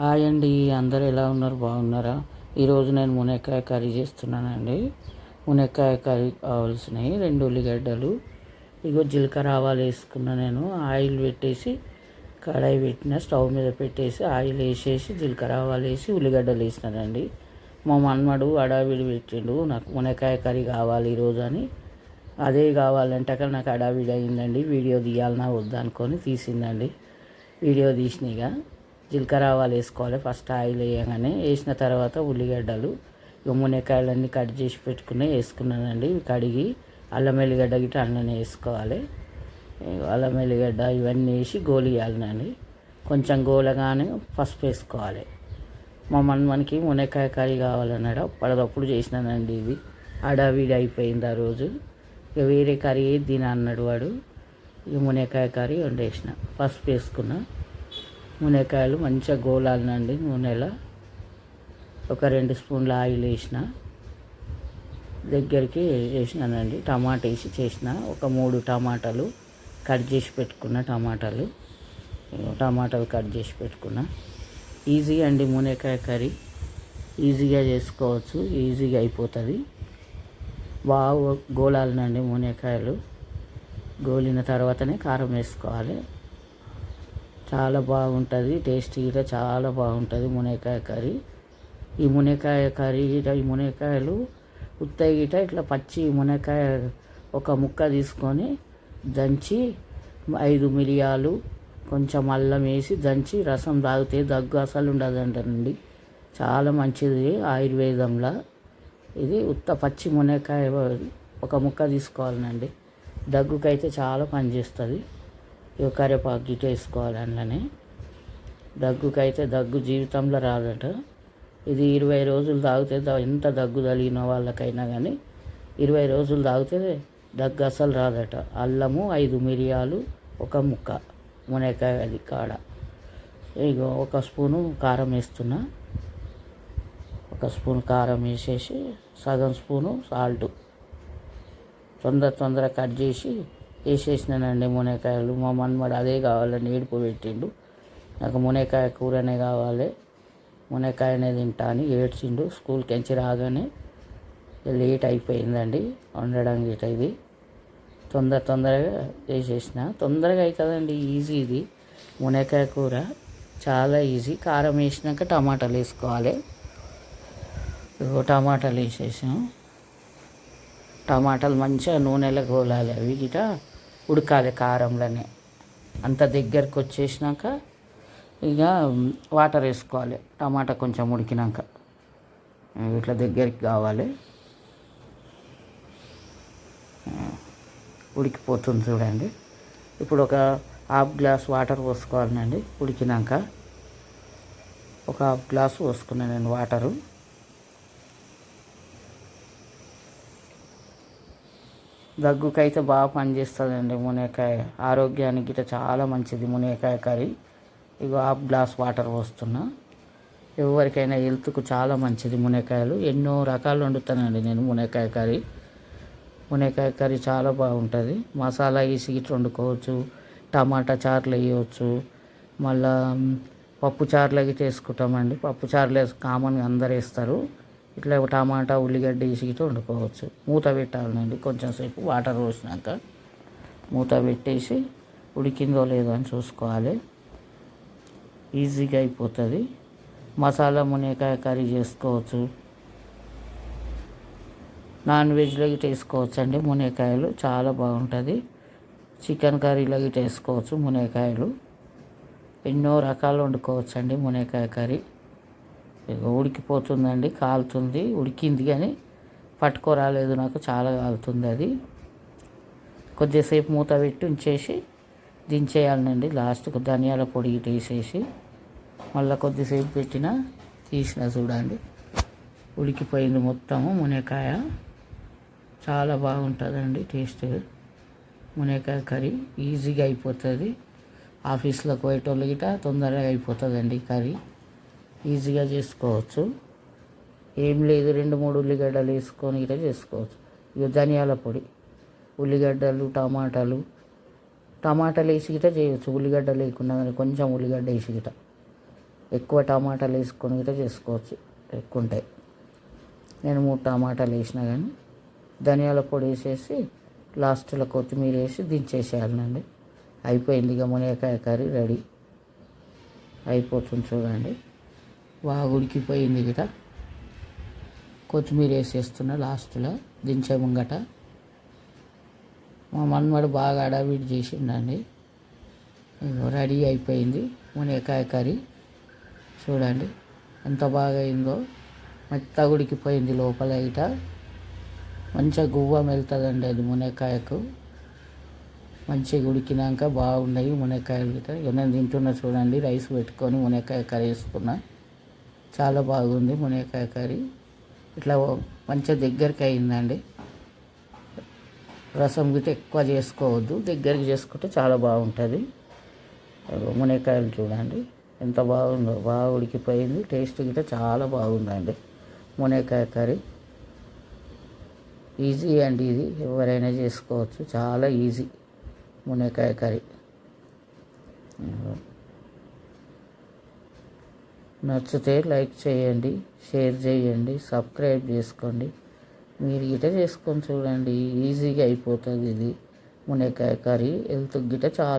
Hi అండి అందరూ ఎలా ఉన్నారు? బాగున్నారా? ఈరోజు నేను మునక్కాయ కర్రీ చేస్తున్నానండి. మునక్కాయ కర్రీ కావాల్సినవి రెండు ఉల్లిగడ్డలు ఇగో జీలకర్ర ఆవాలు వేసుకున్నా నేను. ఆయిల్ పెట్టేసి కడాయి పెట్టిన స్టవ్ మీద పెట్టేసి ఆయిల్ వేసేసి జీలకర్ర ఆవాలు వేసి ఉల్లిగడ్డలు వేసినానండి. మా మన్మడు అడావిడి పెట్టిండు నాకు మునక్కాయ కర్రీ కావాలి ఈరోజు అని. అదే కావాలంటే అక్కడ నాకు అడావిడి అయిందండి. వీడియో తీయాలన్నా వద్దా అనుకొని తీసిందండి. వీడియో తీసినాయిగా జీలకర్ర ఆవాలు వేసుకోవాలి. ఫస్ట్ ఆయిల్ వేయగానే వేసిన తర్వాత ఉల్లిగడ్డలు ఇక మునక్కాయలన్నీ కట్ చేసి పెట్టుకుని వేసుకున్నానండి. కడిగి అల్లం ఎల్లిగడ్డ గిట్ట అన్ననే వేసుకోవాలి. అల్లం ఎల్లిగడ్డ ఇవన్నీ వేసి గోలియాలనండి కొంచెం గోలగానే పసుపు వేసుకోవాలి. మా మనకి మునక్కాయ కర్రీ కావాలన్నాడు? అప్పటిదప్పుడు చేసినానండి ఇది అడావిడి అయిపోయింది ఆ రోజు. ఇక వేరే కర్రీ తిన అన్నాడు వాడు? ఇక మునక్కాయ కర్రీ వండేసిన. పసుపు వేసుకున్నా. మునక్కాయలు మంచిగా గోలాలనండి నూనెలో. ఒక రెండు స్పూన్ల ఆయిల్ వేసిన. దగ్గరికి వేసినానండి. టమాటా వేసి చేసిన. ఒక మూడు టమాటాలు కట్ చేసి పెట్టుకున్న టమాటాలు. టమాటాలు కట్ చేసి పెట్టుకున్న. ఈజీ అండి మునక్కాయ కర్రీ. ఈజీగా చేసుకోవచ్చు. ఈజీగా అయిపోతుంది. బాగా గోలాలనండి మునక్కాయలు. గోలిన తర్వాతనే కారం వేసుకోవాలి. చాలా బాగుంటుంది టేస్టీ గిట చాలా బాగుంటుంది మునక్కాయ కర్రీ. ఈ మునక్కాయ కర్రీ ఈ మునక్కాయలు ఉత్తయి గిట ఇట్లా పచ్చి మునక్కాయ ఒక ముక్క తీసుకొని దంచి ఐదు మిరియాలు కొంచెం అల్లం వేసి దంచి రసం తాగితే దగ్గు అసలు ఉండదంటండి చాలా మంచిది ఆయుర్వేదంలో. ఇది ఉత్త పచ్చి మునక్కాయ ఒక ముక్క తీసుకోవాలండి. దగ్గుకైతే చాలా పనిచేస్తుంది. ఇక కరివేపాకు గిట్ట వేసుకోవాలి అందులోనే దగ్గుకైతే దగ్గు జీవితంలో రాదట. ఇది ఇరవై రోజులు తాగితే ఎంత దగ్గు తగిలిన వాళ్ళకైనా కానీ ఇరవై రోజులు తాగితే దగ్గు అసలు రాదట. అల్లము ఐదు మిరియాలు ఒక ముక్క మునక్కాయ అది కాడ. ఇగో ఒక స్పూను కారం వేస్తున్నా. ఒక స్పూన్ కారం వేసేసి సగం స్పూను సాల్ట్. తొందర తొందర కట్ చేసి వేసేసినానండి మునక్కాయలు. మా మన్మడు అదే కావాలని ఏడుపు పెట్టిండు. నాకు మునక్కాయ కూరనే కావాలి. మునక్కాయనే తింటా అని ఏడ్చిండు. స్కూల్కి ఎంచి రాగానే లేట్ అయిపోయిందండి. వండడం గిట ఇది. తొందర తొందరగా చేసేసిన తొందరగా అవుతుందండి ఈజీ ఇది. మునక్కాయ కూర చాలా ఈజీ. కారం వేసినాక టమాటాలు వేసుకోవాలి. ఇగో టమాటాలు వేసేసాం టమాటాలు మంచిగా నూనెలో గోలాలి అవి గిట. ఉడకాలి కారంలోనే. అంత దగ్గరకు వచ్చేసినాక ఇక వాటర్ వేసుకోవాలి. టమాటా కొంచెం ఉడికినాక. ఇట్లా దగ్గరికి కావాలి. ఉడికిపోతుంది చూడండి. ఇప్పుడు ఒక హాఫ్ గ్లాస్ వాటర్ పోసుకోవాలండి. ఉడికినాక ఒక హాఫ్ గ్లాస్ పోసుకున్నాను నేను వాటరు. దగ్గుకైతే బాగా పనిచేస్తుందండి మునక్కాయ. ఆరోగ్యానికి ఇట చాలా మంచిది మునక్కాయ కర్రీ. ఇగో హాఫ్ గ్లాస్ వాటర్ పోస్తున్నా. ఎవరికైనా హెల్త్కు చాలా మంచిది మునక్కాయలు. ఎన్నో రకాలు వండుతానండి నేను మునక్కాయ కర్రీ. మునక్కాయ కర్రీ చాలా బాగుంటుంది. మసాలా వేసి ఇట్లా వండుకోవచ్చు. టమాటా చారులు వేయవచ్చు. మళ్ళా పప్పు చారులు గిట్ల వేసుకుంటామండి పప్పు చారులు వేసి కామన్గా అందరు వేస్తారు. ఇట్లా టమాటా ఉల్లిగడ్డ వేసి వండుకోవచ్చు. మూత పెట్టాలండి కొంచెం సేపు వాటర్ పోసినాక మూత పెట్టేసి ఉడికిందో లేదో అని చూసుకోవాలి. ఈజీగా అయిపోతుంది. మసాలా మునేకాయ కర్రీ చేసుకోవచ్చు. నాన్ వెజ్లో గిట్ట వేసుకోవచ్చు అండి మునేకాయలు చాలా బాగుంటుంది. చికెన్ కర్రీలో గిట్ట వేసుకోవచ్చు మునేకాయలు ఎన్నో రకాలు వండుకోవచ్చు అండి మునేకాయ కర్రీ. ఉడికిపోతుందండి కాలుతుంది. ఉడికింది కానీ పట్టుకోరాలేదు నాకు చాలా కాలుతుంది అది. కొద్దిసేపు మూత పెట్టి ఉంచేసి దించేయాలండి లాస్ట్కు ధనియాల పొడి ఇటు వేసేసి మళ్ళీ కొద్దిసేపు పెట్టిన తీసిన చూడండి. ఉడికిపోయింది మొత్తము మునక్కాయ. చాలా బాగుంటుందండి టేస్ట్. మునక్కాయ కర్రీ ఈజీగా అయిపోతుంది. ఆఫీస్లోకి పోయేటోళ్ళు గిట తొందరగా అయిపోతుందండి కర్రీ. ఈజీగా చేసుకోవచ్చు. ఏం లేదు రెండు మూడు ఉల్లిగడ్డలు వేసుకొని గిట చేసుకోవచ్చు. ఇక ధనియాల పొడి ఉల్లిగడ్డలు టమాటాలు. టమాటాలు వేసి గిట చేయవచ్చు ఉల్లిగడ్డ లేకుండా కానీ కొంచెం ఉల్లిగడ్డ వేసి గిట ఎక్కువ టమాటాలు వేసుకొని గిట చేసుకోవచ్చు. ఎక్కువ ఉంటాయి నేను మూడు టమాటాలు వేసినా కానీ ధనియాల పొడి వేసేసి లాస్ట్లో కొత్తిమీర వేసి దించేసేయాలండి. అయిపోయింది ఇక మునక్కాయ కర్రీ రెడీ. అయిపోతుంది చూడండి. బాగా ఉడికిపోయింది గిట. కొత్తిమీర వేసేస్తున్నా లాస్ట్లో దించే ముంగట. మా మన్మడు బాగా అడావిడి చేసిండండి. రెడీ అయిపోయింది మునక్కాయ కర్రీ. చూడండి ఎంత బాగా అయిందో. మెత్త ఉడికిపోయింది లోపల ఇట మంచిగా గువ్వ వెళ్తుందండి అది మునక్కాయకు. మంచిగా ఉడికినాక బాగున్నాయి మునక్కాయలు గిట్ట ఇక నేను తింటున్నా చూడండి రైస్ పెట్టుకొని మునక్కాయ కర్రీ వేసుకున్నా. చాలా బాగుంది మునక్కాయ కర్రీ. ఇట్లా మంచిగా దగ్గరికి అయిందండి. రసం గిట్ట ఎక్కువ చేసుకోవద్దు. దగ్గరికి చేసుకుంటే చాలా బాగుంటుంది. అదిగో మునక్కాయలు చూడండి. ఎంత బాగుందో బాగా ఉడికిపోయింది. టేస్ట్ గిట్ట చాలా బాగుందండి. మునక్కాయ కర్రీ. ఈజీ అండి ఇది. ఎవరైనా చేసుకోవచ్చు. చాలా ఈజీ మునక్కాయ కర్రీ. నచ్చితే లైక్ చేయండి షేర్ చేయండి సబ్స్క్రైబ్ చేసుకోండి. మీరు గిట చేసుకొని చూడండి ఈజీగా అయిపోతుంది ఇది. మునక్కాయ కర్రీ హెల్త్ గిట చాలా